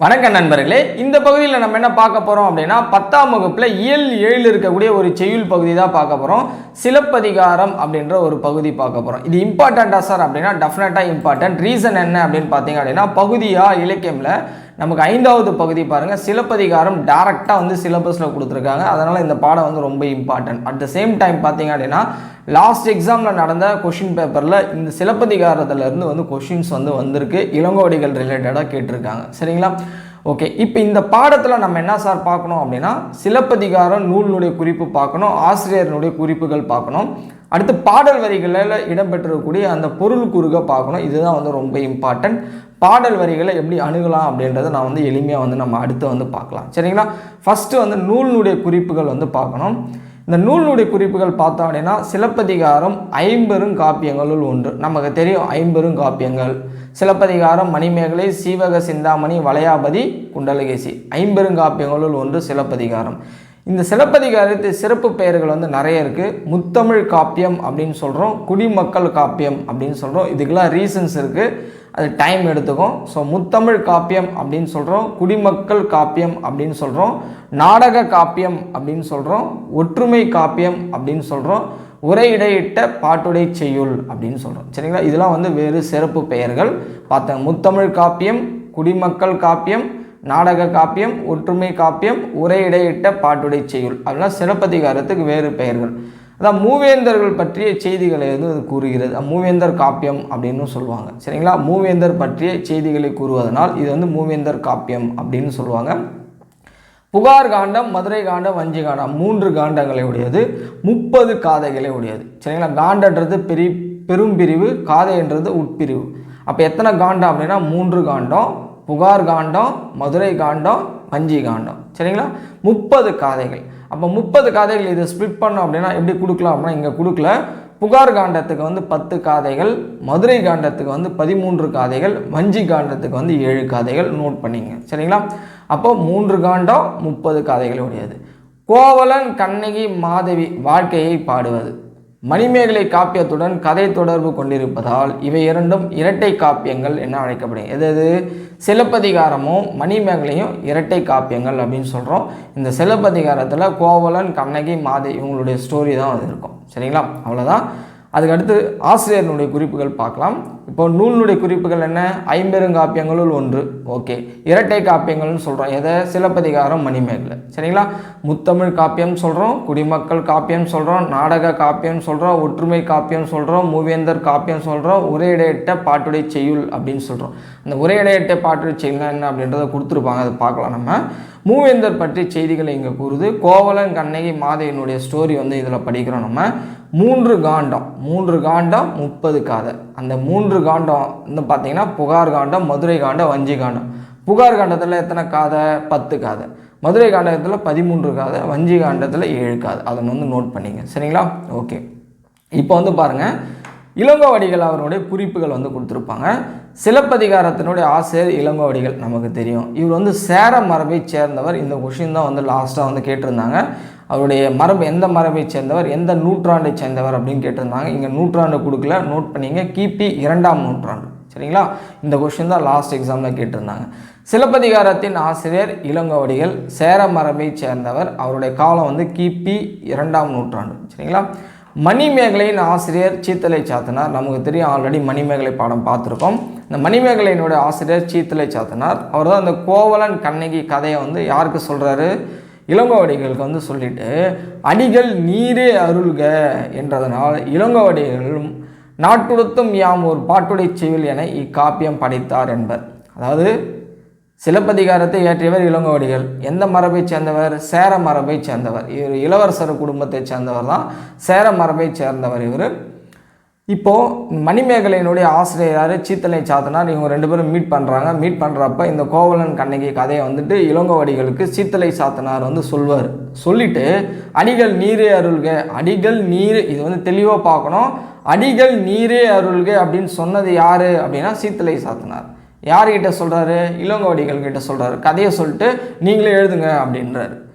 வணக்கம் நண்பர்களே இந்த பகுதியில் நம்ம என்ன பார்க்க போகிறோம் அப்படின்னா பத்தாம் வகுப்பில் இயல் ஏழில் இருக்கக்கூடிய ஒரு செய்யுள் பகுதி தான் பார்க்க போகிறோம் சிலப்பதிகாரம் அப்படின்ற ஒரு பகுதி பார்க்க போகிறோம் இது இம்பார்ட்டண்ட்டா சார் அப்படின்னா டெஃபினட்டாக இம்பார்ட்டன்ட் ரீசன் என்ன அப்படின்னு பார்த்தீங்க அப்படின்னா பகுதியாக இலக்கியமில் நமக்கு ஐந்தாவது பகுதி பாருங்கள் சிலப்பதிகாரம் டேரெக்டாக வந்து சிலபஸில் கொடுத்துருக்காங்க. அதனால் இந்த பாடம் வந்து ரொம்ப important at the same time பார்த்தீங்க அப்படின்னா லாஸ்ட் எக்ஸாமில் நடந்த கொஷின் பேப்பரில் இந்த சிலப்பதிகாரத்துலேருந்து வந்து கொஷின்ஸ் வந்து வந்திருக்கு. இளங்கோடிகள் ரிலேட்டடாக கேட்டிருக்காங்க. சரிங்களா? ஓகே இப்போ இந்த பாடத்தில் நம்ம என்ன சார் பார்க்கணும் அப்படின்னா சிலப்பதிகாரம் நூலினுடைய குறிப்பு பார்க்கணும் ஆசிரியரினுடைய குறிப்புகள் பார்க்கணும். அடுத்து பாடல் வரிகளில் இடம்பெற்றிருக்கக்கூடிய அந்த பொருள் குறுக பார்க்கணும். இதுதான் வந்து ரொம்ப இம்பார்ட்டன்ட் பாடல் வரிகளை எப்படி அணுகலாம் அப்படின்றத நான் வந்து எளிமையாக வந்து நம்ம அடுத்து வந்து பார்க்கலாம். சரிங்களா? ஃபஸ்ட்டு வந்து நூலினுடைய குறிப்புகள் வந்து பார்க்கணும். இந்த நூலினுடைய குறிப்புகள் பார்த்தோம் அப்படின்னா சிலப்பதிகாரம் ஐம்பெரும் காப்பியங்களுள் ஒன்று. நமக்கு தெரியும் ஐம்பெரும் காப்பியங்கள். சிலப்பதிகாரம் மணிமேகலை சீவக சிந்தாமணி வளையாபதி குண்டலகேசி. ஐம்பெருங்காப்பியங்களுள் ஒன்று சிலப்பதிகாரம். இந்த சிலப்பதிகாரத்து சிறப்பு பெயர்கள் வந்து நிறைய இருக்குது முத்தமிழ் காப்பியம் அப்படின்னு சொல்கிறோம் குடிமக்கள் காப்பியம் அப்படின்னு சொல்கிறோம் இதுக்கெல்லாம் ரீசன்ஸ் இருக்குது அது டைம் எடுத்துக்கும். ஸோ முத்தமிழ் காப்பியம் அப்படின்னு சொல்கிறோம் குடிமக்கள் காப்பியம் அப்படின்னு சொல்கிறோம் நாடக காப்பியம் அப்படின்னு சொல்கிறோம் ஒற்றுமை காப்பியம் அப்படின்னு சொல்கிறோம் உரையிடையிட்ட பாட்டுடை செய்யுள் அப்படின்னு சொல்கிறோம் சரிங்களா? இதெல்லாம் வந்து வேறு சிறப்பு பெயர்கள். பார்த்தேன் முத்தமிழ் காப்பியம் குடிமக்கள் காப்பியம் நாடக காப்பியம் ஒற்றுமை காப்பியம் உரையிடையிட்ட பாட்டுடை செய்யுள். அதெல்லாம் சிறப்பதிகாரத்துக்கு வேறு பெயர்கள். அதான் மூவேந்தர்கள் பற்றிய செய்திகளை வந்து அது கூறுகிறது. மூவேந்தர் காப்பியம் அப்படின்னு சொல்லுவாங்க. சரிங்களா? மூவேந்தர் பற்றிய செய்திகளை கூறுவதனால் இது வந்து மூவேந்தர் காப்பியம் அப்படின்னு சொல்லுவாங்க. புகார் காண்டம் மதுரை காண்டம் வஞ்சி காண்டம் மூன்று காண்டங்களை உடையது. முப்பது காதைகளை உடையது. சரிங்களா? காண்டன்றது பெரி பெரும் பிரிவு காதைன்றது உட்பிரிவு. அப்போ எத்தனை காண்டம் அப்படின்னா மூன்று காண்டம் புகார் காண்டம் மதுரை காண்டம் வஞ்சி காண்டம். சரிங்களா? முப்பது காதைகள். அப்போ முப்பது காதைகள் இதை ஸ்ப்ளிட் பண்ணோம் அப்படின்னா எப்படி கொடுக்கலாம் அப்படின்னா இங்கே கொடுக்கல. புகார் காண்டத்துக்கு வந்து பத்து காதைகள் மதுரை காண்டத்துக்கு வந்து பதிமூன்று காதைகள் வஞ்சி காண்டத்துக்கு வந்து ஏழு காதைகள் நோட் பண்ணிங்க. சரிங்களா? அப்போ மூன்று காண்டம் முப்பது காதைகள் உடையது கோவலன் கண்ணகி மாதவி வாழ்க்கையை பாடுவது. மணிமேகலை காப்பியத்துடன் கதை தொடர்பு கொண்டிருப்பதால் இவை இரண்டும் இரட்டை காப்பியங்கள் என அழைக்கப்படும் எது எது? சிலப்பதிகாரமும் மணிமேகலையும் இரட்டை காப்பியங்கள் அப்படின்னு சொல்கிறோம் இந்த சிலப்பதிகாரத்தில் கோவலன் கண்ணகி மாதை இவங்களுடைய ஸ்டோரி தான் அது இருக்கும். சரிங்களா? அவ்வளோதான் அதுக்கு அடுத்து ஆசிரியர்னுடைய குறிப்புகள் பார்க்கலாம். இப்போ நூலினுடைய குறிப்புகள் என்ன? ஐம்பெருங்காப்பியங்களுள் ஒன்று. ஓகே. இரட்டை காப்பியங்கள்னு சொல்கிறோம் எதை? சிலப்பதிகாரம் மணிமேகலை. சரிங்களா? முத்தமிழ் காப்பியம் சொல்கிறோம் குடிமக்கள் காப்பியம் சொல்கிறோம் நாடக காப்பியம் சொல்கிறோம் ஒற்றுமை காப்பியம் சொல்கிறோம் மூவேந்தர் காப்பியம் சொல்கிறோம் உரையிடையிட்ட பாட்டுடை செய்யுள் அப்படின்னு சொல்கிறோம் அந்த உரையிடையிட்ட பாட்டுடை செய்யுள்னா என்ன அப்படின்றத கொடுத்துருப்பாங்க. அதை பார்க்கலாம் நம்ம. மூவேந்தர் பற்றி செய்திகளை இங்கே கூறுது. கோவலன் கண்ணகி மாதையினுடைய ஸ்டோரி வந்து இதில் படிக்கிறோம் நம்ம. மூன்று காண்டம் மூன்று காண்டம் முப்பது காதை. அந்த மூன்று காண்டம் வந்து பார்த்தீங்கன்னா புகார் காண்டம் மதுரை காண்டம் வஞ்சி காண்டம். புகார் காண்டத்தில் எத்தனை காதை? பத்து காதை. மதுரை காண்டத்தில் பதிமூன்று காதை வஞ்சி காண்டத்தில் ஏழு காதை. அதை வந்து நோட் பண்ணிங்க. சரிங்களா? ஓகே இப்போ வந்து பாருங்கள் இளங்கோவடிகள் அவருடைய குறிப்புகள் வந்து கொடுத்துருப்பாங்க. சிலப்பதிகாரத்தினுடைய ஆசிரியர் இளங்கோவடிகள் நமக்கு தெரியும். இவர் வந்து சேர மரபை சேர்ந்தவர். இந்த கொஷின் தான் வந்து லாஸ்ட்டாக வந்து கேட்டிருந்தாங்க. அவருடைய மரபு எந்த மரபை சேர்ந்தவர் எந்த நூற்றாண்டை சேர்ந்தவர் அப்படின்னு கேட்டிருந்தாங்க. இங்கே நூற்றாண்டு கொடுக்கல. நோட் பண்ணிங்க. கிபி இரண்டாம் நூற்றாண்டு. சரிங்களா? இந்த கொஷின் தான் லாஸ்ட் எக்ஸாமில் கேட்டிருந்தாங்க. சிலப்பதிகாரத்தின் ஆசிரியர் இளங்கோவடிகள் சேர மரபை சேர்ந்தவர். அவருடைய காலம் வந்து கிபி இரண்டாம் நூற்றாண்டு. சரிங்களா? மணிமேகலையின் ஆசிரியர் சீத்தலை சாத்தனார். நமக்கு தெரியும் ஆல்ரெடி மணிமேகலை பாடம் பார்த்துருக்கோம். இந்த மணிமேகலையினுடைய ஆசிரியர் சீத்தலை சாத்தனார் அவர் தான் அந்த கோவலன் கண்ணகி கதையை வந்து யாருக்கு சொல்கிறாரு இளங்கோவடிகளுக்கு வந்து சொல்லிட்டு அடிகள் நீரே அருள்க என்றதனால் இளங்கோவடிகளும் நாட்டுடுத்தும் யாம் ஒரு பாட்டுடை செய்வில் என இக்காப்பியம் படைத்தார் என்பர். அதாவது சிலப்பதிகாரத்தை இயற்றியவர் இளங்கோவடிகள் எந்த மரபை சேர்ந்தவர்? சேர மரபை சேர்ந்தவர். இவர் இளவரசர் குடும்பத்தை சேர்ந்தவர் தான். சேர மரபை சேர்ந்தவர் இவர். இப்போது மணிமேகலையினுடைய ஆசிரியர் யார் சீத்தலை சாத்தனார் இவங்க ரெண்டு பேரும் மீட் பண்ணுறாங்க மீட் பண்ணுறப்ப இந்த கோவலன் கண்ணகி கதையை வந்துட்டு இளங்கோவடிகளுக்கு சீத்தலை சாத்தனார் வந்து சொல்வார். சொல்லிட்டு அடிகள் நீரே அருள்க அடிகள் நீர் இது வந்து தெளிவாக பார்க்கணும். அடிகள் நீரே அருள்க அப்படின்னு சொன்னது யார் அப்படின்னா சீத்தலை சாத்தனார். யார்கிட்ட சொல்கிறாரு இளங்கோவடிகள் கிட்ட சொல்கிறாரு கதையை சொல்லிட்டு நீங்களே எழுதுங்க அப்படின்றாரு.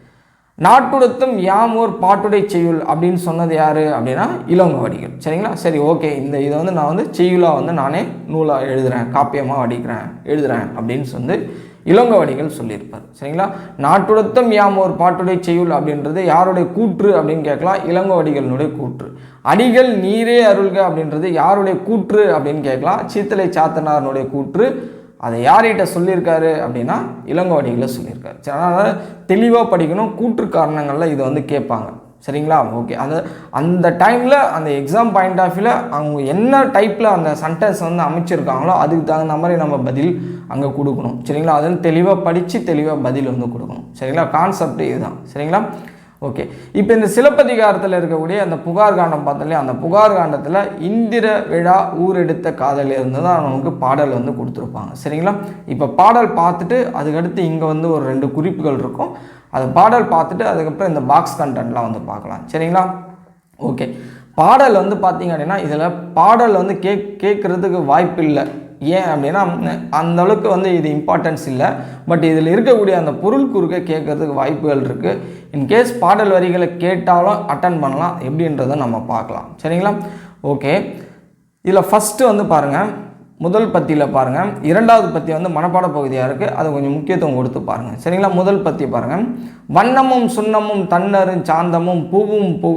நாட்டுடுத்தும் யாமோர் பாட்டுடை செய்யுள் அப்படின்னு சொன்னது யார் அப்படின்னா இளங்கோவடிகள் சரிங்களா? சரி ஓகே. இந்த இதை வந்து நான் வந்து செய்யுளாக வந்து நானே நூலாக எழுதுகிறேன் காப்பியமாக வடிக்கிறேன் எழுதுகிறேன் அப்படின்னு சொல்லி இளங்கோவடிகள் சொல்லியிருப்பார். சரிங்களா? நாட்டுடத்தம் யாம் ஒரு பாட்டுடை செய்யுள் அப்படின்றது யாருடைய கூற்று அப்படின்னு கேட்கலாம்? இளங்கோவடிகளினுடைய கூற்று. அடிகள் நீரே அருள்க அப்படின்றது யாருடைய கூற்று அப்படின்னு கேட்கலாம்? சீத்தலை சாத்தனாரனுடைய கூற்று. அதை யார்கிட்ட சொல்லியிருக்காரு அப்படின்னா இளங்கோவடிகளை சொல்லியிருக்காரு. சரி அதனால் தெளிவாக படிக்கணும் கூற்று காரணங்களில் இதை வந்து கேட்பாங்க. சரிங்களா? ஓகே. அந்த அந்த டைமில் அந்த எக்ஸாம் பாயிண்ட் ஆஃப் வியூவில் அவங்க என்ன டைப்பில் அந்த சென்டென்ஸ் வந்து அமைச்சிருக்காங்களோ அதுக்கு தகுந்த மாதிரி நம்ம பதில் அங்கே கொடுக்கணும். சரிங்களா? அது தெளிவாக படித்து தெளிவாக பதில் வந்து கொடுக்கணும். சரிங்களா? கான்செப்ட் இதுதான். சரிங்களா? ஓகே இப்போ இந்த சிலப்பதிகாரத்தில் இருக்கக்கூடிய அந்த புகார் காண்டம் பார்த்தோம் அந்த புகார் காண்டத்தில் இந்திர விழா ஊரெடுத்த காதல் இருந்து தான் நமக்கு பாடல் வந்து கொடுத்துருப்பாங்க. சரிங்களா? இப்போ பாடல் பார்த்துட்டு அதுக்கடுத்து இங்கே வந்து ஒரு ரெண்டு குறிப்புகள் இருக்கும். அது பாடல் பார்த்துட்டு அதுக்கப்புறம் இந்த பாக்ஸ் கண்டென்ட்லாம் வந்து பார்க்கலாம். சரிங்களா? ஓகே பாடல் வந்து பார்த்தீங்க அப்படின்னா இதில் பாடல் வந்து கேக் கேட்குறதுக்கு வாய்ப்பு இல்லை ஏன் அப்படின்னா அந்த அளவுக்கு வந்து இது இம்பார்ட்டன்ஸ் இல்லை. பட் இதில் இருக்கக்கூடிய அந்த பொருள் குறுக்க கேட்கறதுக்கு வாய்ப்புகள் இருக்குது இன்கேஸ் பாடல் வரிகளை கேட்டாலும் அட்டன் பண்ணலாம். எப்படின்றத நம்ம பார்க்கலாம். சரிங்களா? ஓகே இதில் ஃபஸ்ட்டு வந்து பாருங்கள் முதல் பத்தியில் பாருங்கள் இரண்டாவது பத்தி வந்து மனப்பாட பகுதியாக இருக்குது அதை கொஞ்சம் முக்கியத்துவம் கொடுத்து பாருங்கள் சரிங்களா? முதல் பத்தி பாருங்கள் வண்ணமும் சுண்ணமும் தன்னரும் சாந்தமும் பூவும் பூ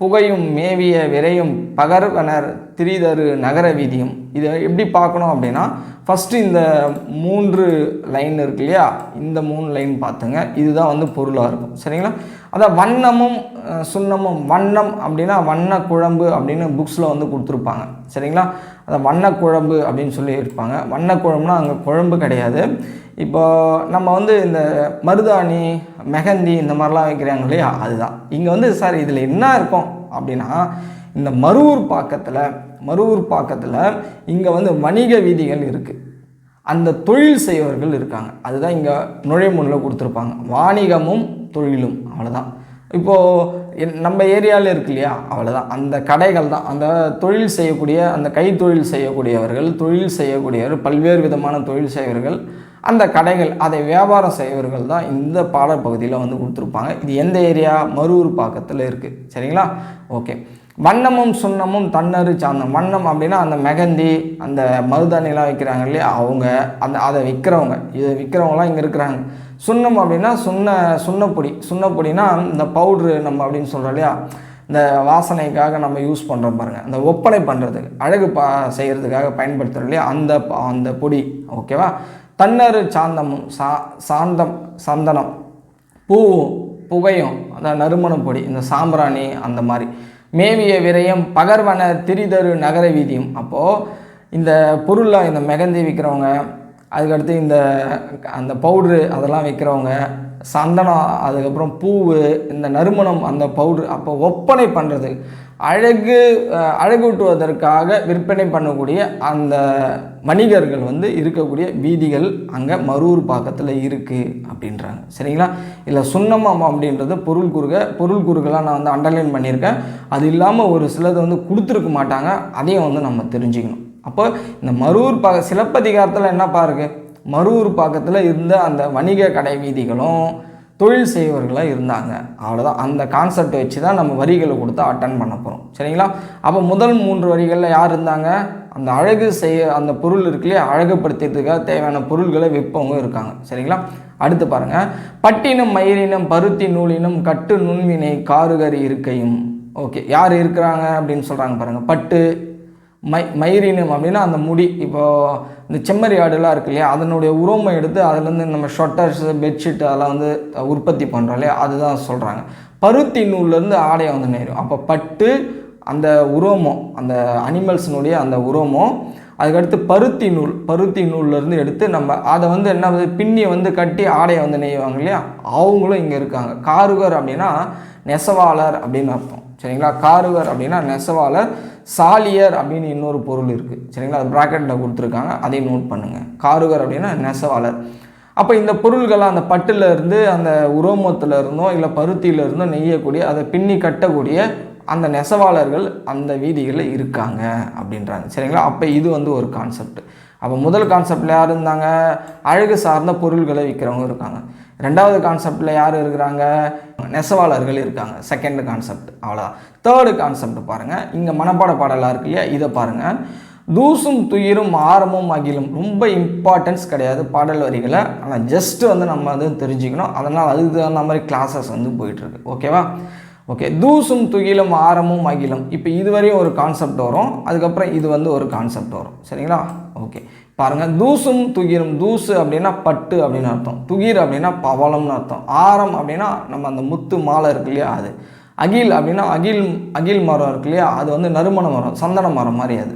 புகையும் மேவிய விரையும் பகர்வனர் திரிதரு நகர வீதியும். இதை எப்படி பார்க்கணும் அப்படின்னா ஃபஸ்ட்டு இந்த மூன்று லைன் இருக்கு இல்லையா? இந்த மூணு லைன் பார்த்துங்க. இதுதான் வந்து பொருளாக இருக்கும். சரிங்களா? அதான் வண்ணமும் சுண்ணமும் வண்ணம் அப்படின்னா வண்ண குழம்பு அப்படின்னு புக்ஸில் வந்து கொடுத்துருப்பாங்க. சரிங்களா? அதை வண்ண குழம்பு அப்படின்னு சொல்லி இருப்பாங்க. வண்ண குழம்புனா அங்கே குழம்பு கிடையாது. இப்போ நம்ம வந்து இந்த மருதாணி மெஹந்தி இந்த மாதிரிலாம் வைக்கிறாங்க இல்லையா? அதுதான். இங்கே வந்து சார் இதில் என்ன இருக்கும் அப்படின்னா இந்த மருவூர் பாக்கத்தில் மருவூர் பாக்கத்தில் இங்கே வந்து வணிக வீதிகள் இருக்குது அந்த தொழில் செய்வர்கள் இருக்காங்க. அதுதான் இங்கே நுழைமுன்னில் கொடுத்துருப்பாங்க. வாணிகமும் தொழிலும் அவ்வளோதான் இப்போது நம்ம ஏரியாவில் இருக்கு இல்லையா? அவ்வளோதான் அந்த கடைகள் தான். அந்த தொழில் செய்யக்கூடிய அந்த கைத்தொழில் செய்யக்கூடியவர்கள் தொழில் செய்யக்கூடியவர் பல்வேறு விதமான தொழில் செய்வர்கள் அந்த கடைகள் அதை வியாபாரம் செய்வர்கள் தான் இந்த பாடப்பகுதியில் வந்து கொடுத்துருப்பாங்க. இது எந்த ஏரியா? மருவூர் பாக்கத்தில் இருக்குது சரிங்களா? ஓகே. வண்ணமும் சுண்ணமும் தன்னறு சார்ந்த வண்ணம் அப்படின்னா அந்த மெகந்தி அந்த மருதாணிலாம் விற்கிறாங்க இல்லையா? அவங்க அந்த அதை விற்கிறவங்க இதை விற்கிறவங்களாம் இங்கே இருக்கிறாங்க. சுண்ணம் அப்படின்னா சுண்ண சுண்ணப்பொடி. சுண்ணப்பொடினா இந்த பவுட்ரு நம்ம அப்படின்னு சொல்கிறோம் இல்லையா? இந்த வாசனைக்காக நம்ம யூஸ் பண்ணுறோம் பாருங்கள் அந்த ஒப்பனை பண்ணுறதுக்கு அழகு பா செய்கிறதுக்காக பயன்படுத்துகிறோம் இல்லையா? அந்த அந்த பொடி. ஓகேவா? தன்னரு சாந்தமும் சா சாந்தம் சந்தனம். பூவும் புகையும் அந்த நறுமணம் பொடி இந்த சாம்பிராணி அந்த மாதிரி. மேவிய விரயம் பகர்வன திரிதரு நகர வீதியும். அப்போது இந்த பொருளில் இந்த மெகந்தி விற்கிறவங்க அதுக்கடுத்து இந்த அந்த பவுட்ரு அதெல்லாம் விற்கிறவங்க சந்தனம் அதுக்கப்புறம் பூவு இந்த நறுமணம் அந்த பவுட்ரு அப்போ ஒப்பனை பண்ணுறது அழகு அழகூட்டுவதற்காக விற்பனை பண்ணக்கூடிய அந்த வணிகர்கள் வந்து இருக்கக்கூடிய வீதிகள் அங்கே மரூர் பாக்கத்தில் இருக்குது அப்படின்றாங்க. சரிங்களா? இல்லை சுண்ணமம் அப்படின்றது பொருள் குறுக பொருள் குறுகெல்லாம் நான் வந்து அண்டர்லைன் பண்ணியிருக்கேன். அது இல்லாமல் ஒரு சிலது வந்து கொடுத்துருக்க மாட்டாங்க. அதையும் வந்து நம்ம தெரிஞ்சுக்கணும். அப்போ இந்த மரூர் பாக சிலப்பதிகாரத்தில் என்னப்பா இருக்குது மருவூர் பக்கத்தில் இருந்த அந்த வணிக கடை வீதிகளும் தொழில் செய்வர்களாக இருந்தாங்க. அவ்வளோதான் அந்த கான்செப்ட் வச்சு தான் நம்ம வரிகளை கொடுத்து அட்டன் பண்ண போகிறோம் சரிங்களா? அப்போ முதல் மூன்று வரிகளில் யார் இருந்தாங்க? அந்த அழகு செய்ய அந்த பொருள் இருக்குல்லையே? இல்லையா தேவையான பொருள்களை விற்பவங்க இருக்காங்க. சரிங்களா? அடுத்து பாருங்கள் பட்டினம் மயிரினம் பருத்தி நூலினம் கட்டு நுண்வினை காருகரி இருக்கையும். ஓகே. யார் இருக்கிறாங்க அப்படின்னு சொல்கிறாங்க பாருங்கள் பட்டு மை மயிரினம் அப்படின்னா அந்த முடி இப்போது இந்த செம்மறி ஆடுலாம் இருக்கு இல்லையா? அதனுடைய உரோமை எடுத்து அதுலேருந்து நம்ம ஷொட்டர்ஸ் பெட்ஷீட் அதெல்லாம் வந்து உற்பத்தி பண்ணுறோம் இல்லையா? அதுதான் சொல்கிறாங்க பருத்தி நூல்லேருந்து ஆடையை வந்து நேரும். அப்போ பட்டு அந்த உரோமம் அந்த அனிமல்ஸினுடைய அந்த உரோமம் அதுக்கடுத்து பருத்தி நூல் பருத்தி நூல்லேருந்து எடுத்து நம்ம அதை வந்து என்ன பின்னியை பின்னி வந்து கட்டி ஆடையை வந்து நெய்வாங்க இல்லையா? அவங்களும் இங்கே இருக்காங்க. காருகர் அப்படின்னா நெசவாளர் அப்படின்னு அர்த்தம். சரிங்களா? காருகர் அப்படின்னா நெசவாளர். சாலியர் அப்படின்னு இன்னொரு பொருள் இருக்குது சரிங்களா? அது ப்ராக்கெட்டில் கொடுத்துருக்காங்க. அதையும் நோட் பண்ணுங்கள் காருகர் அப்படின்னா நெசவாளர். அப்போ இந்த பொருள்கள்லாம் அந்த பட்டில் இருந்து அந்த உரோமத்தில் இருந்தோ இல்லை பருத்தியில் இருந்தோ நெய்யக்கூடிய அதை பின்னி கட்டக்கூடிய அந்த நெசவாளர்கள் அந்த வீதிகளில் இருக்காங்க அப்படின்றாங்க. சரிங்களா? அப்போ இது வந்து ஒரு கான்செப்ட் அப்போ முதல் கான்செப்டில் யார் இருந்தாங்க? அழகு சார்ந்த பொருள்களை விற்கிறவங்க இருக்காங்க. ரெண்டாவது கான்செப்டில் யார் இருக்கிறாங்க? நெசவாளர்கள் இருக்காங்க. செகண்ட் கான்செப்ட் அவ்வளோதான் தேர்டு கான்செப்ட் பாருங்கள் இங்கே மனப்பாட பாடலாக இருக்கு இல்லையா? இதை பாருங்கள் தூசும் துயிரும் ஆரமும் அகிலும். ரொம்ப இம்பார்ட்டன்ஸ் கிடையாது பாடல் வரிகளை. ஆனால் ஜஸ்ட் வந்து நம்ம வந்து தெரிஞ்சுக்கணும். அதனால் அதுக்கு தகுந்த மாதிரி கிளாஸஸ் வந்து போயிட்டுருக்கு ஓகேவா ஓகே தூசும் துகிலும் ஆரமும் அகிலும். இப்போ இதுவரையும் ஒரு கான்செப்ட் வரும். அதுக்கப்புறம் இது வந்து ஒரு கான்செப்ட் வரும். சரிங்களா? ஓகே பாருங்கள் தூசும் துகிரும் தூசு அப்படின்னா பட்டு அப்படின்னு அர்த்தம். துகிர் அப்படின்னா பவளம்னு அர்த்தம். ஆரம் அப்படின்னா நம்ம அந்த முத்து மாலை இருக்கு இல்லையா அது. அகில் அப்படின்னா அகில் அகில் மரம் இருக்கு இல்லையா? அது வந்து நறுமண மரம் சந்தன மரம் மாதிரி அது.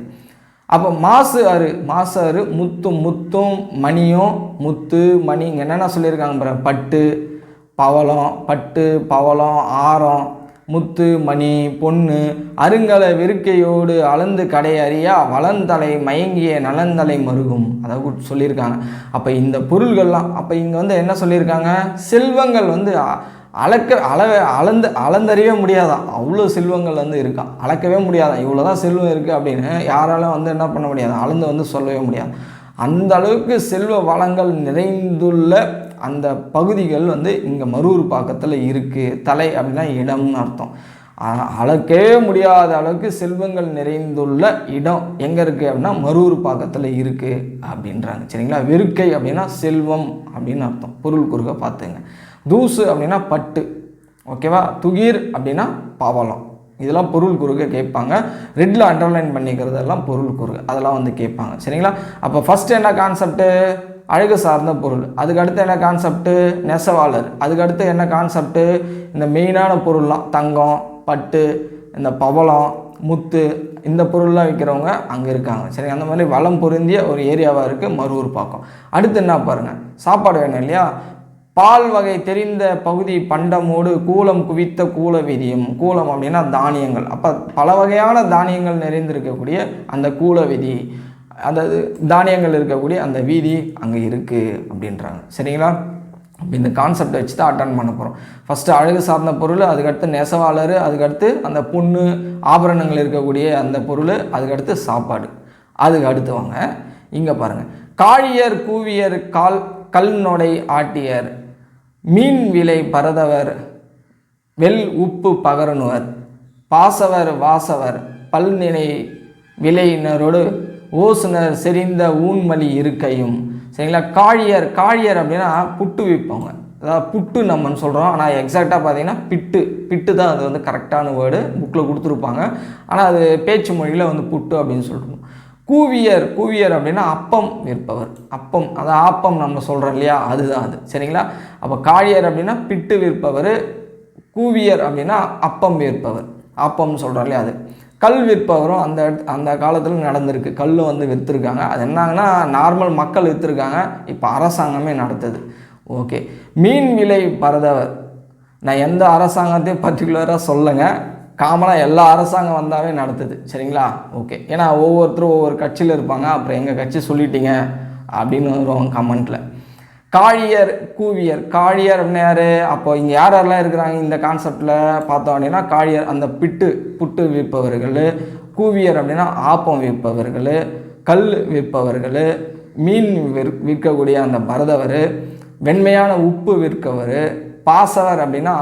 அப்போ மாசு அரு மாசு அரு முத்தும் முத்தும் மணியும் முத்து மணி இங்கே என்னென்ன சொல்லியிருக்காங்க பாரு பட்டு பவளம் பட்டு பவளம் ஆரம் முத்து மணி பொண்ணு அருங்கல வெறுக்கையோடு அளந்து கடை அறியா வளந்தலை மயங்கிய நலந்தலை மருகும். அதாவது சொல்லியிருக்காங்க. அப்போ இந்த பொருள்கள்லாம் அப்போ இங்கே வந்து என்ன சொல்லியிருக்காங்க? செல்வங்கள் வந்து அளக்க அளவை அளந்து அளந்தறியவே முடியாதான் அவ்வளோ செல்வங்கள் வந்து இருக்கான் அளக்கவே முடியாதான் இவ்வளோ தான் செல்வம் இருக்குது அப்படின்னு யாராலும் வந்து என்ன பண்ண முடியாது? அளந்து வந்து சொல்லவே முடியாது. அந்த அளவுக்கு செல்வ வளங்கள் நிறைந்துள்ள அந்த பகுதிகள் வந்து இங்கே மரூர் பாக்கத்தில் இருக்குது தலை அப்படின்னா இடம்னு அர்த்தம். அளக்கவே முடியாத அளவுக்கு செல்வங்கள் நிறைந்துள்ள இடம் எங்கே இருக்குது அப்படின்னா மரூர் பாக்கத்தில் இருக்குது அப்படின்றாங்க. சரிங்களா? வெறுக்கை அப்படின்னா செல்வம் அப்படின்னு அர்த்தம். பொருள் குறுக பார்த்துங்க. தூசு அப்படின்னா பட்டு. ஓகேவா துகிர் அப்படின்னா பவளம். இதெல்லாம் பொருள் குறுக்க கேட்பாங்க. ரெட்டில் அண்டர்லைன் பண்ணிக்கிறதெல்லாம் பொருள் குறுக்கு அதெல்லாம் வந்து கேட்பாங்க. சரிங்களா? அப்போ ஃபஸ்ட்டு என்ன கான்செப்ட்டு அழகு சார்ந்த பொருள். அதுக்கு அடுத்து என்ன கான்செப்ட்டு நெசவாளர். அதுக்கு அடுத்து என்ன கான்செப்ட்டு இந்த மெயினான பொருள்லாம் தங்கம் பட்டு இந்த பவளம் முத்து இந்த பொருள்லாம் விற்கிறவங்க அங்கே இருக்காங்க. சரி அந்த மாதிரி வளம் பொருந்திய ஒரு ஏரியாவாக இருக்குது மரூர் பாக்கம். அடுத்து என்ன பாருங்கள் சாப்பாடு வேணும் இல்லையா? பால் வகை தெரிந்த பகுதி பண்டமோடு கூலம் குவித்த கூல வீதியும். கூலம் அப்படின்னா தானியங்கள். அப்போ பல வகையான தானியங்கள் நிறைந்திருக்கக்கூடிய அந்த கூல விதி. அதாவது தானியங்கள் இருக்கக்கூடிய அந்த வீதி அங்கே இருக்குது அப்படின்றாங்க. சரிங்களா? இந்த கான்செப்டை வச்சு தான் அட்டன் பண்ண போகிறோம் ஃபஸ்ட்டு அழகு சார்ந்த பொருள் அதுக்கடுத்து நெசவாளர் அதுக்கடுத்து அந்த பொண்ணு ஆபரணங்கள் இருக்கக்கூடிய அந்த பொருள் அதுக்கடுத்து சாப்பாடு. அதுக்கு அடுத்து வாங்க இங்கே பாருங்கள் காழியர் கூவியர் கால் கல்நொடை ஆட்டியர் மீன் விலை பரதவர் வெல் உப்பு பகரனுவர் பாசவர் வாசவர் பல்நிலை விலையினரோடு ஓசுனர் செறிந்த ஊன்மலி இருக்கையும். சரிங்களா? காழியர் காழியர் அப்படின்னா புட்டு விற்பவங்க. அதாவது புட்டு நம்மன்னு சொல்கிறோம் ஆனால் எக்ஸாக்டாக பார்த்தீங்கன்னா பிட்டு. பிட்டு தான் அது வந்து கரெக்டான வேர்டு புக்கில் கொடுத்துருப்பாங்க. ஆனால் அது பேச்சு மொழியில் வந்து புட்டு அப்படின்னு சொல்லிருக்கோம் கூவியர் கூவியர் அப்படின்னா அப்பம் விற்பவர். அப்பம் அது ஆப்பம் நம்ம சொல்கிறோம் இல்லையா? அதுதான் அது. சரிங்களா? அப்போ காழியர் அப்படின்னா பிட்டு விற்பவர். கூவியர் அப்படின்னா அப்பம் விற்பவர். அப்பம்னு சொல்கிறோம் இல்லையா அது? கல் விற்பவரும் அந்த இடத்து- அந்த காலத்தில் நடந்திருக்கு. கல் வந்து விற்றுருக்காங்க அது என்னங்கன்னா நார்மல் மக்கள் விற்றுருக்காங்க இப்போ அரசாங்கமே நடத்துது. ஓகே மீன் விலை பரதவர். நான் எந்த அரசாங்கத்தையும் பர்டிகுலராக சொல்லுங்க. காமனாக எல்லா அரசாங்கம் வந்தாவே நடத்துது. சரிங்களா? ஓகே ஏன்னா ஒவ்வொருத்தரும் ஒவ்வொரு கட்சியில் இருப்பாங்க. அப்புறம் எங்கள் கட்சி சொல்லிட்டீங்க அப்படின்னு வரும் கமெண்ட்டில் காழியர் கூவியர். காழியர் அப்படின்னு யார்? அப்போ இங்கே யார் யாரெல்லாம் இருக்கிறாங்க? இந்த கான்செப்டில் பார்த்தோம் அப்படின்னா காழியர் அந்த பிட்டு புட்டு விற்பவர்கள். கூவியர் அப்படின்னா ஆப்பம் விற்பவர்கள். கல் விற்பவர்கள். மீன் விற் விற்கக்கூடிய அந்த பரதவர். வெண்மையான உப்பு விற்கவர் பாசவர் அப்படின்னா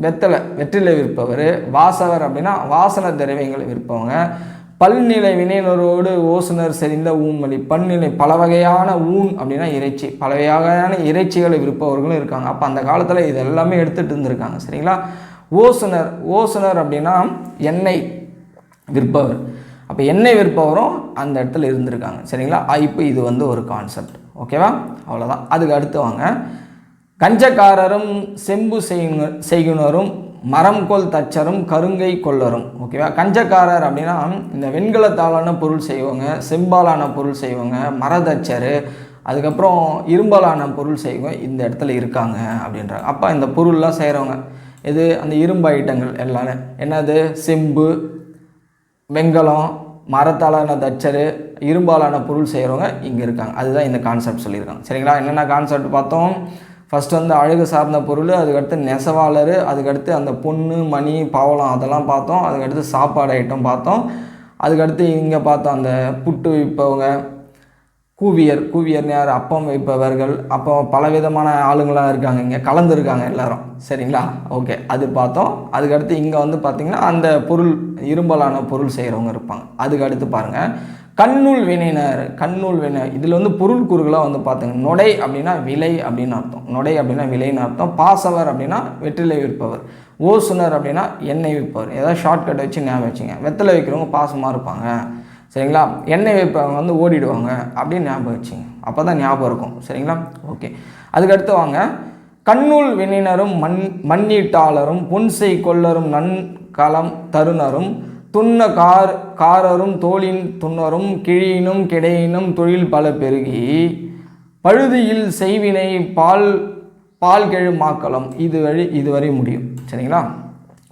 வெத்தலை வெற்றிலை விற்பவர். வாசவர் அப்படின்னா வாசன திரவியங்களை விற்பவங்க. பல்நிலை வினையினரோடு ஓசுனர் செறிந்த ஊன்மொழி. பல்நிலை பல வகையான ஊன் அப்படின்னா இறைச்சி. பல வகையான இறைச்சிகளை விற்பவர்களும் இருக்காங்க. அப்போ அந்த காலத்தில் இது எல்லாமே எடுத்துகிட்டு இருந்திருக்காங்க. சரிங்களா? ஓசுனர். ஓசுனர் அப்படின்னா எண்ணெய் விற்பவர். அப்போ எண்ணெய் விற்பவரும் அந்த இடத்துல இருந்திருக்காங்க. சரிங்களா? இப்போ இது வந்து ஒரு கான்செப்ட் ஓகேவா அவ்வளோதான் அதுக்கு அடுத்து வாங்க. கஞ்சக்காரரும் செம்பு செய்குன செய்யுனரும் மரம்கோல் தச்சரும் கருங்கை கொள்ளரும் ஓகேவா கஞ்சக்காரர் அப்படின்னா இந்த வெண்கலத்தாலான பொருள் செய்வாங்க செம்பாலான பொருள் செய்வாங்க மரதச்சர் அதுக்கப்புறம் இரும்பாலான பொருள் செய்வோம் இந்த இடத்துல இருக்காங்க அப்படின்றாங்க. அப்போ இந்த பொருள்லாம் செய்கிறவங்க இது அந்த இரும்பு ஐட்டங்கள் எல்லாமே. என்னது? செம்பு வெண்கலம் மரத்தாலான தச்சரு இரும்பாலான பொருள் செய்கிறவங்க இங்கே இருக்காங்க. அதுதான் இந்த கான்செப்ட் சொல்லியிருக்காங்க. சரிங்களா? என்னென்ன கான்செப்ட் பார்த்தோம்? ஃபஸ்ட்டு வந்து அழகு சார்ந்த பொருள் அதுக்கடுத்து நெசவாளர் அதுக்கடுத்து அந்த பொண்ணு மணி பவளம் அதெல்லாம் பார்த்தோம். அதுக்கடுத்து சாப்பாடு ஐட்டம் பார்த்தோம். அதுக்கடுத்து இங்கே பார்த்தோம் அந்த புட்டு விற்பவங்க கூவியர் கூவியர்னு யார் அப்பம் வைப்பவர்கள் அப்போ பலவிதமான ஆளுங்களாக இருக்காங்க. இங்கே கலந்துருக்காங்க எல்லோரும். சரிங்களா? ஓகே அது பார்த்தோம். அதுக்கடுத்து இங்கே வந்து பார்த்திங்கன்னா அந்த பொருள் இரும்பலான பொருள் செய்கிறவங்க இருப்பாங்க. அதுக்கு அடுத்து பாருங்கள் கண்ணுள் வினைனர் கண்ணுள் வினை. இதில் வந்து பொருள் கூறுகளாக வந்து பார்த்துங்க நொடை அப்படின்னா விலை அப்படின்னு அர்த்தம். நொடை அப்படின்னா விலைன்னு அர்த்தம். பாசவர் அப்படின்னா வெற்றிலை விற்பவர். ஓசுனர் அப்படின்னா எண்ணெய் விற்பவர். ஏதாவது ஷார்ட்கட் வச்சு ஞாபகம் வச்சுங்க. வெத்தலை வைக்கிறவங்க பாசமாக இருப்பாங்க. சரிங்களா? எண்ணெய் வைப்பவங்க வந்து ஓடிடுவாங்க அப்படின்னு ஞாபகம் வச்சுங்க. அப்போ தான் ஞாபகம் இருக்கும். சரிங்களா? ஓகே அதுக்கடுத்து வாங்க. கண்ணுள் வினினரும் மண் மண்ணீட்டாளரும் புன்செய் கொள்ளரும் நன்கலம் தருணரும் துண்ண கார் காரரும் தோளின் துண்ணரும் கிழியினும் கிடையினும் தொழில் பல பெருகி பழுதியில் செய்வினை பால் பால் கெழுமாக்கலம் இது வழி இதுவரை முடியும். சரிங்களா?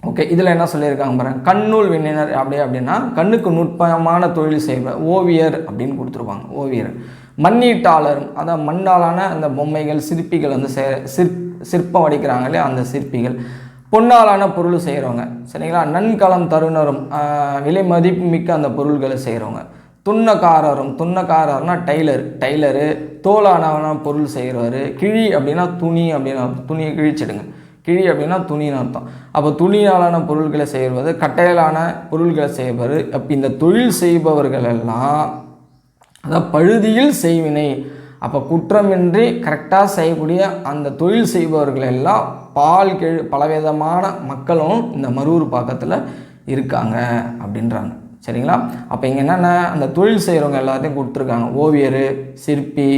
ஓகே இதில் என்ன சொல்லியிருக்காங்க பாருங்க. கண்ணூல் விண்ணினர் அப்படி அப்படின்னா கண்ணுக்கு நுட்பமான தொழில் செய்வர் ஓவியர் அப்படின்னு கொடுத்துருப்பாங்க ஓவியர். மண்ணீட்டாளர் அதான் மண்ணாலான அந்த பொம்மைகள் சிற்பிகள் வந்து செ சிற் சிற்பம் வடிக்கிறாங்க இல்லையா? அந்த சிற்பிகள். பொன்னாலான பொருள் செய்கிறவங்க சரிங்களா? நன்கலம் தருணரும் விலை மதிப்பு மிக்க அந்த பொருள்களை செய்கிறவங்க துண்ணக்காரரும் துண்ணக்காரர்னா டைலர் டைலரு தோலான பொருள் செய்கிறவர் கிழி அப்படின்னா துணி அப்படின்னு துணியை கிழிச்சிடுங்க. கிழி அப்படின்னா துணின்னு அர்த்தம். அப்போ துணியாலான பொருள்களை செய்வது கட்டையலான பொருள்களை செய்வது அப்போ இந்த தொழில் செய்பவர்கள் எல்லாம் அதான் பழுதியில் செய்வினை. அப்போ குற்றமின்றி கரெக்டாக செய்யக்கூடிய அந்த தொழில் செய்பவர்கள் எல்லாம் பால் கெழு பலவிதமான மக்களும் இந்த மருவூர் பாக்கத்தில் இருக்காங்க அப்படின்றாங்க. சரிங்களா? அப்போ இங்கே என்னென்ன அந்த தொழில் செய்கிறவங்க எல்லாத்தையும் கொடுத்துருக்காங்க. ஓவியர் சிற்பி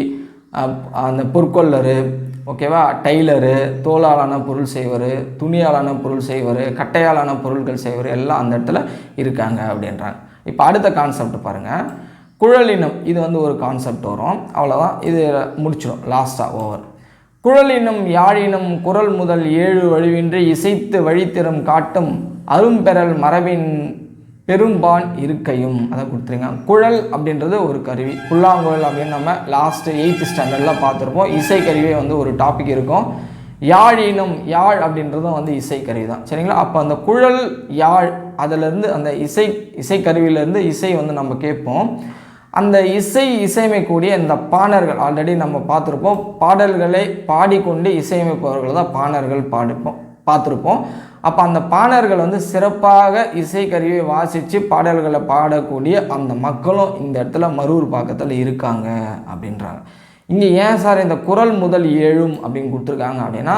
அப்- அந்த பொற்கொள்ளர் ஓகேவா? டைலரு தோலாலான பொருள் செய்வர் துணியாலான பொருள் செய்வர் கட்டையாலான பொருட்கள் செய்வர் எல்லாம் அந்த இடத்துல இருக்காங்க அப்படின்றாங்க. இப்போ அடுத்த கான்செப்ட் பாருங்கள் குழலினம் இது வந்து ஒரு கான்செப்ட் வரும். அவ்வளோதான் இது முடிச்சிடும் லாஸ்ட்டாக ஓவர் குழலினும் யாழினும் குரல் முதல் ஏழு வழிவின்றி இசைத்து வழித்திறம் காட்டும் அரும்பெறல் மரபின் பெரும்பான் இருக்கையும். அதை கொடுத்துருங்க. குழல் அப்படின்றது ஒரு கருவி. புல்லாங்குழல் அப்படின்னு நம்ம லாஸ்ட் எயித்து ஸ்டாண்டர்டில் பார்த்துருப்போம். இசைக்கருவியே வந்து ஒரு டாபிக் இருக்கும். யாழினும் யாழ் அப்படின்றதும் வந்து இசைக்கருவி தான் சரிங்களா? அப்போ அந்த குழல் யாழ் அதிலிருந்து அந்த இசை இசைக்கருவியிலேருந்து இசை வந்து நம்ம கேட்போம். அந்த இசை இசையமைக்கக்கூடிய இந்த பாணர்கள் ஆல்ரெடி நம்ம பார்த்துருப்போம். பாடல்களை பாடிக்கொண்டு இசையமைப்பவர்கள் தான் பாணர்கள் பாடிப்போம் பார்த்துருப்போம். அப்போ அந்த பாணர்கள் வந்து சிறப்பாக இசைக்கருவியை வாசித்து பாடல்களை பாடக்கூடிய அந்த மக்களும் இந்த இடத்துல மரூர் பாக்கத்தில் இருக்காங்க அப்படின்றாங்க. இங்கே ஏன் சார் இந்த குரல் முதல் ஏழும் அப்படின்னு கொடுத்துருக்காங்க அப்படின்னா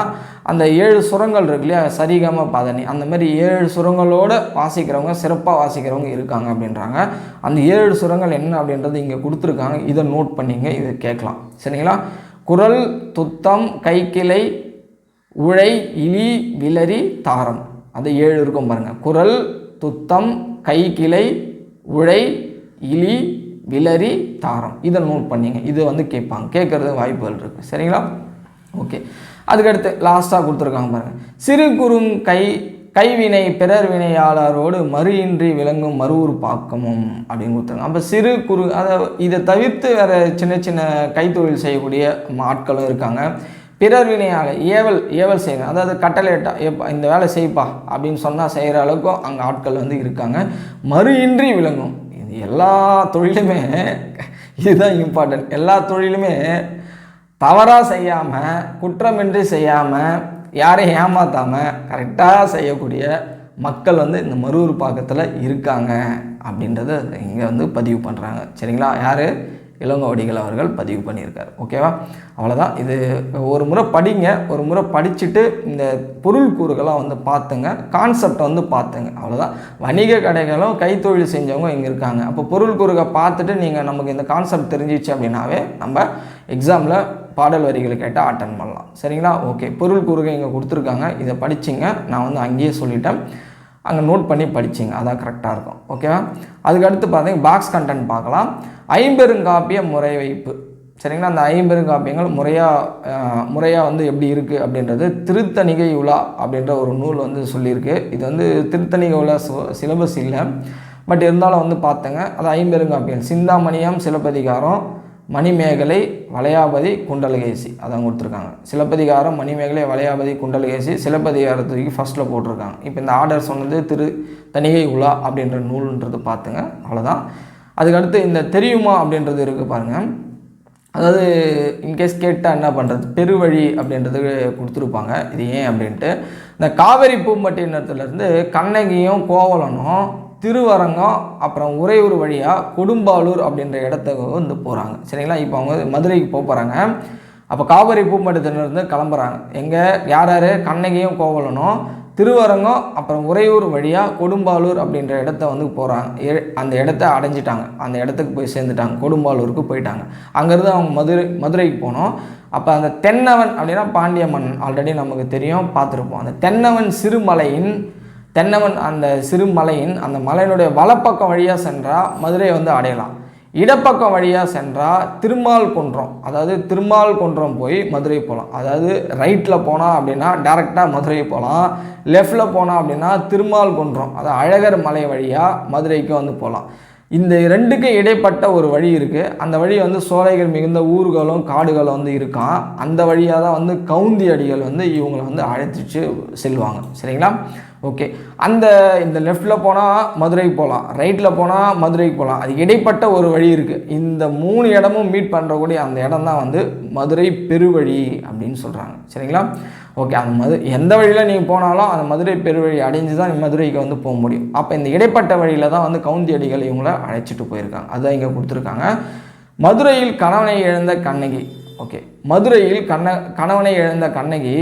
அந்த ஏழு சுரங்கள் இருக்கு இல்லையா சரிகம பதனி அந்த மாதிரி ஏழு சுரங்களோடு வாசிக்கிறவங்க சிறப்பாக வாசிக்கிறவங்க இருக்காங்க அப்படின்றாங்க. அந்த ஏழு சுரங்கள் என்ன அப்படின்றது இங்கே கொடுத்துருக்காங்க. இதை நோட் பண்ணிங்க இதை கேட்கலாம். சரிங்களா? குரல் துத்தம் கைக்கிளை உழை இலி விலரி தாரம். அது ஏழு இருக்கும் பாருங்கள் குரல் துத்தம் கைக்கிளை உழை இலி விலரி தாரம். இதை நோட் பண்ணிங்க. இது வந்து கேட்பாங்க. கேட்குறது வாய்ப்புகள் இருக்குது சரிங்களா? ஓகே அதுக்கடுத்து லாஸ்ட்டாக கொடுத்துருக்காங்க பாருங்கள் சிறு குறும் கை கைவினை பிறர் வினையாளரோடு மறுயின்றி விளங்கும் மறுவூர் பாக்கமும் அப்படின்னு கொடுத்துருக்காங்க. அப்போ சிறு குறு அதை இதை தவிர்த்து வேறு சின்ன சின்ன கைத்தொழில் செய்யக்கூடிய ஆட்களும் இருக்காங்க. பிறர் வினையாளர் ஏவல் ஏவல் செய்யணும் அதாவது கட்டளைட்டா எப்பா இந்த வேலை செய்ப்பா அப்படின்னு சொன்னால் செய்கிற அளவுக்கும் அங்கே ஆட்கள் வந்து இருக்காங்க. மறுயின்றி விளங்கும். எல்லா தொழிலுமே இதுதான் இம்பார்ட்டன்ட் எல்லா தொழிலுமே தவறாக செய்யாமல் குற்றமின்றி செய்யாமல் யாரையும் ஏமாற்றாமல் கரெக்டாக செய்யக்கூடிய மக்கள் வந்து இந்த மரூர் பாக்கத்தில் இருக்காங்க அப்படின்றத இங்கே வந்து பதிவு பண்ணுறாங்க சரிங்களா? யார்? இளங்கோவடிகள் அவர்கள் பதிவு பண்ணியிருக்காரு. ஓகேவா அவ்வளோதான் இது ஒரு முறை படிங்க. ஒரு முறை படிச்சுட்டு இந்த பொருள் கூறுகளாக வந்து பார்த்துங்க. கான்செப்டை வந்து பார்த்துங்க. அவ்வளோதான் வணிக கடைகளும் கைத்தொழில் செஞ்சவங்க இங்கே இருக்காங்க. அப்போ பொருள் கூறுக பார்த்துட்டு நீங்கள் நமக்கு இந்த கான்செப்ட் தெரிஞ்சிச்சு அப்படின்னாவே நம்ம எக்ஸாமில் பாடல் வரிகளை கேட்டால் அட்டன் பண்ணலாம். சரிங்களா? ஓகே பொருள் கூறுகை இங்கே கொடுத்துருக்காங்க. இதை படிச்சிங்க. நான் வந்து அங்கேயே சொல்லிட்டேன். அங்கே நோட் பண்ணி படிச்சிங்க. அதான் கரெக்டாக இருக்கும். ஓகேவா அதுக்கடுத்து பார்த்தீங்கன்னா பாக்ஸ் கண்டென்ட் பார்க்கலாம். ஐம்பெருங்காப்பிய முறை வைப்பு. சரிங்களா? அந்த ஐம்பெருங்காப்பியங்கள் முறையாக முறையாக வந்து எப்படி இருக்குது அப்படின்றது திருத்தணிகை உலா அப்படின்ற ஒரு நூல் வந்து சொல்லியிருக்கு. இது வந்து திருத்தணிகை உலா சிலபஸ் இல்லை. பட் இருந்தாலும் வந்து பார்த்தேங்க அது ஐம்பெருங்காப்பியம் சிந்தாமணியம் சிலப்பதிகாரம் மணிமேகலை வளையாபதி குண்டலகேசி. அதான் கொடுத்துருக்காங்க. சிலப்பதிகாரம் மணிமேகலை வளையாபதி குண்டலகேசி சிலப்பதிகாரத்துக்கு ஃபஸ்ட்டில் போட்டிருக்காங்க. இப்போ இந்த ஆர்டர் சொன்னது திரு தணிகை உலா அப்படின்ற நூல்ன்றது பார்த்துங்க. அவ்வளோதான் அதுக்கடுத்து இந்த தெரியுமா அப்படின்றது இருக்குது பாருங்கள் அதாவது இன்கேஸ் கேட்டால் என்ன பண்ணுறது பெருவழி அப்படின்றது கொடுத்துருப்பாங்க. இது ஏன் அப்படின்ட்டு. இந்த காவேரி பூம்பட்டினத்துலேருந்து கண்ணகியும் கோவலனும் திருவரங்கம் அப்புறம் உறையூர் வழியாக கொடும்பாலூர் அப்படின்ற இடத்துக்கு வந்து போகிறாங்க சரிங்களா? இப்போ அவங்க மதுரைக்கு போக போகிறாங்க அப்போ காவிரி பூமண்டத்திலிருந்து கிளம்புறாங்க. எங்கே? யார் யார்? கண்ணகியும் கோவலனும். திருவரங்கம் அப்புறம் உறையூர் வழியாக கொடும்பாலூர் அப்படின்ற இடத்த வந்து போகிறாங்க அந்த இடத்த அடைஞ்சிட்டாங்க. அந்த இடத்துக்கு போய் சேர்ந்துட்டாங்க. கொடும்பாலூருக்கு போயிட்டாங்க. அங்கேருந்து அவங்க மதுரை மதுரைக்கு போனோம். அப்போ அந்த தென்னவன் அப்படின்னா பாண்டிய மன்னன். ஆல்ரெடி நமக்கு தெரியும் பார்த்துருப்போம். அந்த தென்னவன் சிறுமலையின் தென்னவன் அந்த சிறுமலையின் அந்த மலையினுடைய வலப்பக்கம் வழியாக சென்றால் மதுரையை வந்து அடையலாம். இடப்பக்கம் வழியாக சென்றால் திருமால் குன்றம். அதாவது திருமால் குன்றம் போய் மதுரை போகலாம் அதாவது ரைட்டில் போனால் அப்படின்னா டேரெக்டாக மதுரை போகலாம் லெஃப்டில் போனால் அப்படின்னா திருமால் குன்றம். அதாவது அழகர் மலை வழியாக மதுரைக்கு வந்து போகலாம் இந்த ரெண்டுக்கும் இடைப்பட்ட ஒரு வழி இருக்குது அந்த வழி வந்து சோலைகள் மிகுந்த ஊர்களும் காடுகளும் வந்து இருக்கான். அந்த வழியாக தான் வந்து கவுந்தி அடிகள் வந்து இவங்களை வந்து அழைச்சிட்டு செல்வாங்க. சரிங்களா? ஓகே அந்த இந்த லெஃப்டில் போனால் மதுரைக்கு போகலாம் ரைட்டில் போனால் மதுரைக்கு போகலாம் அது இடைப்பட்ட ஒரு வழி இருக்குது இந்த மூணு இடமும் மீட் பண்ணுறக்கூடிய அந்த இடம் தான் வந்து மதுரை பெருவழி அப்படின்னு சொல்கிறாங்க சரிங்களா? ஓகே அந்த மது எந்த வழியில் நீங்கள் போனாலும் அந்த மதுரை பெருவழி அடைஞ்சு தான் மதுரைக்கு வந்து போக முடியும். அப்போ இந்த இடைப்பட்ட வழியில் தான் வந்து கவுந்தி அடிகள் இவங்கள அழைச்சிட்டு போயிருக்காங்க. அதுதான் இங்கே கொடுத்துருக்காங்க. மதுரையில் கணவனை இழந்த கண்ணகி. ஓகே மதுரையில் கண்ண கணவனை இழந்த கண்ணகி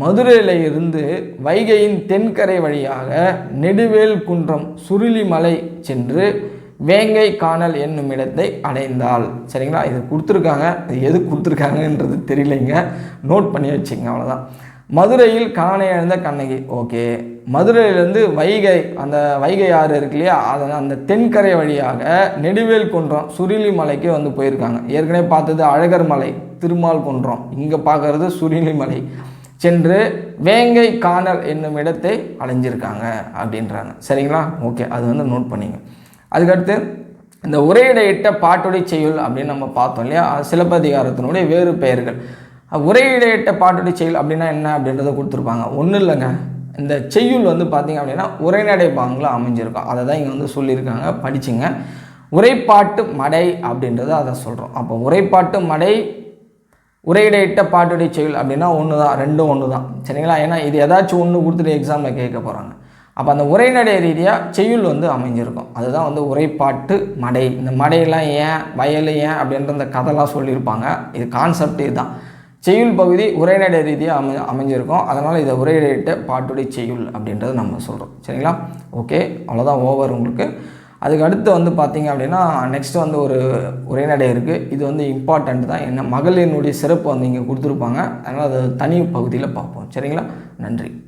மதுரையில் இருந்து வைகையின் தென்கரை வழியாக நெடுவேல் குன்றம் சுருளிமலை சென்று வேங்கை காணல் என்னும் இடத்தை அடைந்தாள். சரிங்களா? இது கொடுத்துருக்காங்க. இது எது கொடுத்துருக்காங்கன்றது தெரியலைங்க. நோட் பண்ணி வச்சுங்க அவ்வளோதான் மதுரையில் காணை இழந்த கண்ணகி. ஓகே. மதுரையிலேருந்து வைகை அந்த வைகை ஆறு இருக்கு இல்லையா? அதை அந்த தென்கரை வழியாக நெடுவேல் குன்றம் சுருளி மலைக்கு வந்து போயிருக்காங்க. ஏற்கனவே பார்த்தது அழகர் மலை திருமால் குன்றம். இங்கே பார்க்குறது சுருளி மலை. சென்று வேங்கை காணல் என்னும் இடத்தை அடைஞ்சிருக்காங்க அப்படின்றாங்க. சரிங்களா? ஓகே அது வந்து நோட் பண்ணிங்க. அதுக்கடுத்து இந்த உரையிடையிட்ட பாட்டுடை செய்யுள் அப்படின்னு நம்ம பார்த்தோம் இல்லையா? சிலப்பதிகாரத்தினுடைய வேறு பெயர்கள். உரையிடையிட்ட பாட்டுடை செயல் அப்படின்னா என்ன அப்படின்றத கொடுத்துருப்பாங்க. ஒன்றும் இல்லைங்க. இந்த செய்யுள் வந்து பார்த்திங்க அப்படின்னா உரைநடை பாங்கில் அமைஞ்சிருக்கும். அதை தான் இங்கே வந்து சொல்லியிருக்காங்க. படிச்சுங்க. உரைப்பாட்டு மடை அப்படின்றத அதை சொல்கிறோம் அப்போ உரைப்பாட்டு மடை உரையிடையிட்ட பாட்டுடைய செயல் அப்படின்னா ஒன்று தான் ரெண்டும் ஒன்று தான் சரிங்களா? ஏன்னா இது ஏதாச்சும் ஒன்று கொடுத்துட்டு எக்ஸாமில் கேட்க போகிறாங்க அப்போ அந்த உரைநடை ரீதியாக செய்யுள் வந்து அமைஞ்சிருக்கும். அதுதான் வந்து உரைப்பாட்டு மடை. இந்த மடையெல்லாம் ஏன் வயல் ஏன் அப்படின்ற அந்த கதைலாம் சொல்லியிருப்பாங்க. இது கான்செப்ட் இதுதான். செய்யுள் பகுதி உரைநடை ரீதியாக அமை அமைஞ்சிருக்கும். அதனால் இதை உரையிடையிட்ட பாட்டுடைய செய்யுள் அப்படின்றத நம்ம சொல்கிறோம் சரிங்களா? ஓகே. அவ்வளோதான் ஓவர் உங்களுக்கு. அதுக்கு அடுத்து வந்து பார்த்திங்க அப்படின்னா நெக்ஸ்ட் வந்து ஒரு உரைநடை இருக்குது இது வந்து இம்பார்ட்டண்ட் தான். என்ன மகளிரினுடைய சிறப்பு வந்து இங்கே கொடுத்துருப்பாங்க. அதனால் அது தனி பகுதியில் பார்ப்போம். சரிங்களா? நன்றி.